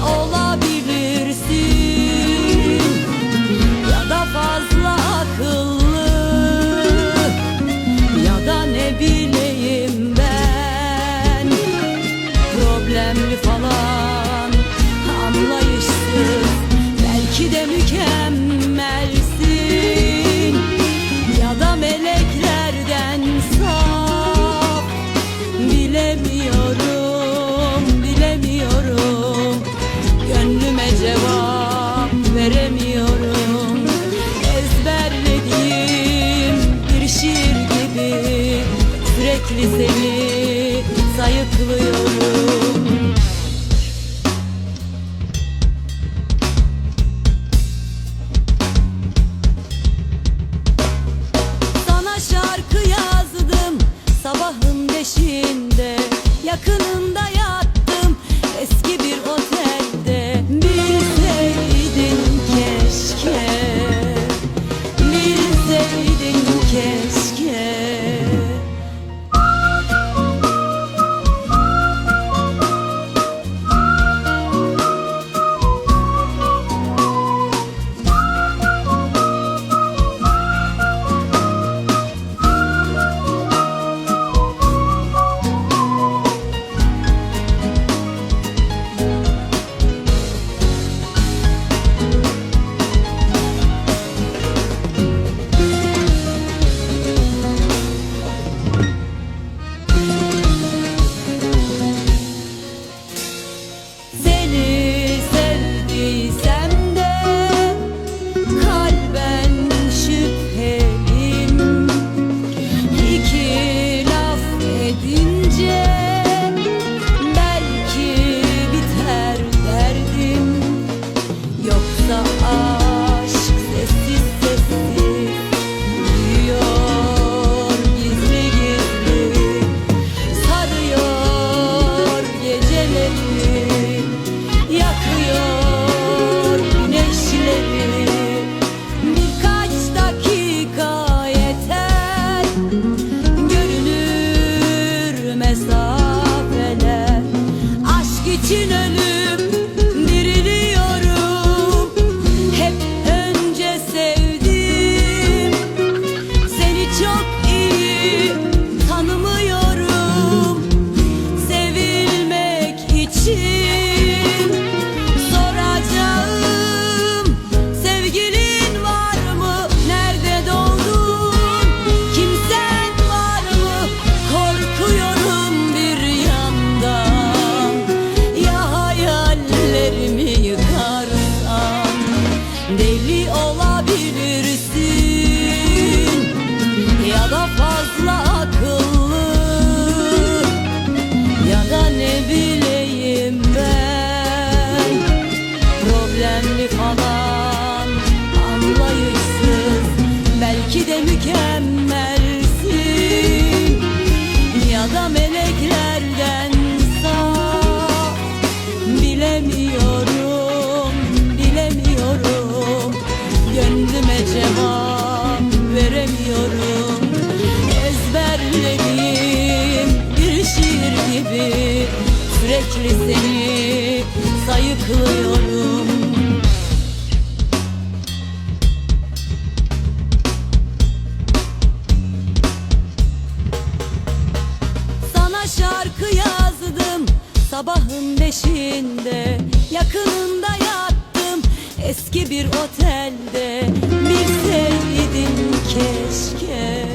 olabilir. deli seni için ölüp deli olabilir. gibi Sürekli seni sayıklıyorum. Sana şarkı yazdım sabahın beşinde. Yakınında yattım eski bir otelde. Bir sevgidin keşke.